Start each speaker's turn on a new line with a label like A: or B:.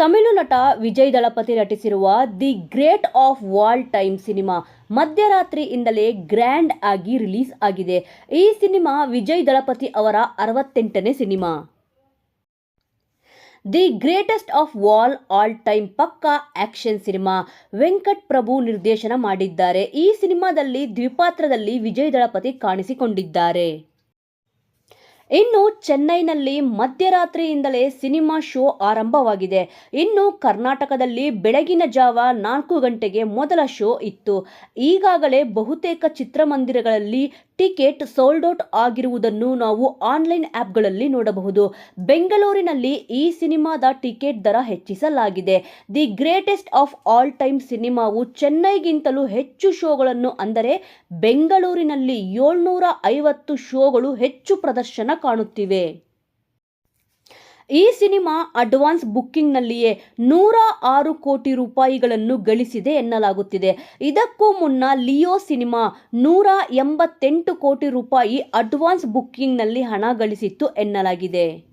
A: ತಮಿಳು ನಟ Vijay Thalapathy ನಟಿಸಿರುವ the great of all time cinema ಮಧ್ಯರಾತ್ರಿಯಿಂದಲೇ grand ಆಗಿ release ಆಗಿದೆ. ಈ ಸಿನಿಮಾ ವಿಜಯ್ ದಳಪತಿ ಅವರ ಅರವತ್ತೆಂಟನೇ cinema. The greatest of all all time ಪಕ್ಕಾ ಆಕ್ಷನ್ ಸಿನಿಮಾ ವೆಂಕಟ್ ಪ್ರಭು ನಿರ್ದೇಶನ ಮಾಡಿದ್ದಾರೆ. ಈ ಸಿನಿಮಾದಲ್ಲಿ ದ್ವಿಪಾತ್ರದಲ್ಲಿ ವಿಜಯ್ ದಳಪತಿ ಕಾಣಿಸಿಕೊಂಡಿದ್ದಾರೆ. ಇನ್ನು ಚೆನ್ನೈನಲ್ಲಿ ಮಧ್ಯರಾತ್ರಿಯಿಂದಲೇ ಸಿನಿಮಾ ಶೋ ಆರಂಭವಾಗಿದೆ. ಇನ್ನು ಕರ್ನಾಟಕದಲ್ಲಿ ಬೆಳಗಿನ ಜಾವ ನಾಲ್ಕು ಗಂಟೆಗೆ ಮೊದಲ ಶೋ ಇತ್ತು. ಈಗಾಗಲೇ ಬಹುತೇಕ ಚಿತ್ರಮಂದಿರಗಳಲ್ಲಿ ಟಿಕೆಟ್ ಸೋಲ್ಡ್ ಔಟ್ ಆಗಿರುವುದನ್ನು ನಾವು ಆನ್ಲೈನ್ ಆ್ಯಪ್ಗಳಲ್ಲಿ ನೋಡಬಹುದು. ಬೆಂಗಳೂರಿನಲ್ಲಿ ಈ ಸಿನಿಮಾದ ಟಿಕೆಟ್ ದರ ಹೆಚ್ಚಿಸಲಾಗಿದೆ. The greatest of all time ಸಿನಿಮಾವು ಚೆನ್ನೈಗಿಂತಲೂ ಹೆಚ್ಚು ಶೋಗಳನ್ನು ಅಂದರೆ ಬೆಂಗಳೂರಿನಲ್ಲಿ ಏಳ್ನೂರ ಐವತ್ತು ಶೋಗಳು ಹೆಚ್ಚು ಪ್ರದರ್ಶನ ಕಾಣುತ್ತಿವೆ. ಈ ಸಿನಿಮಾ ಅಡ್ವಾನ್ಸ್ ಬುಕ್ಕಿಂಗ್ನಲ್ಲಿಯೇ ನೂರ ಆರು ಕೋಟಿ ರೂಪಾಯಿಗಳನ್ನು ಗಳಿಸಿದೆ ಎನ್ನಲಾಗುತ್ತಿದೆ. ಇದಕ್ಕೂ ಮುನ್ನ ಲಿಯೋ ಸಿನಿಮಾ ನೂರ ಎಂಬತ್ತೆಂಟು ಕೋಟಿ ರೂಪಾಯಿ ಅಡ್ವಾನ್ಸ್ ಬುಕ್ಕಿಂಗ್ನಲ್ಲಿ ಹಣ ಗಳಿಸಿತ್ತು ಎನ್ನಲಾಗಿದೆ.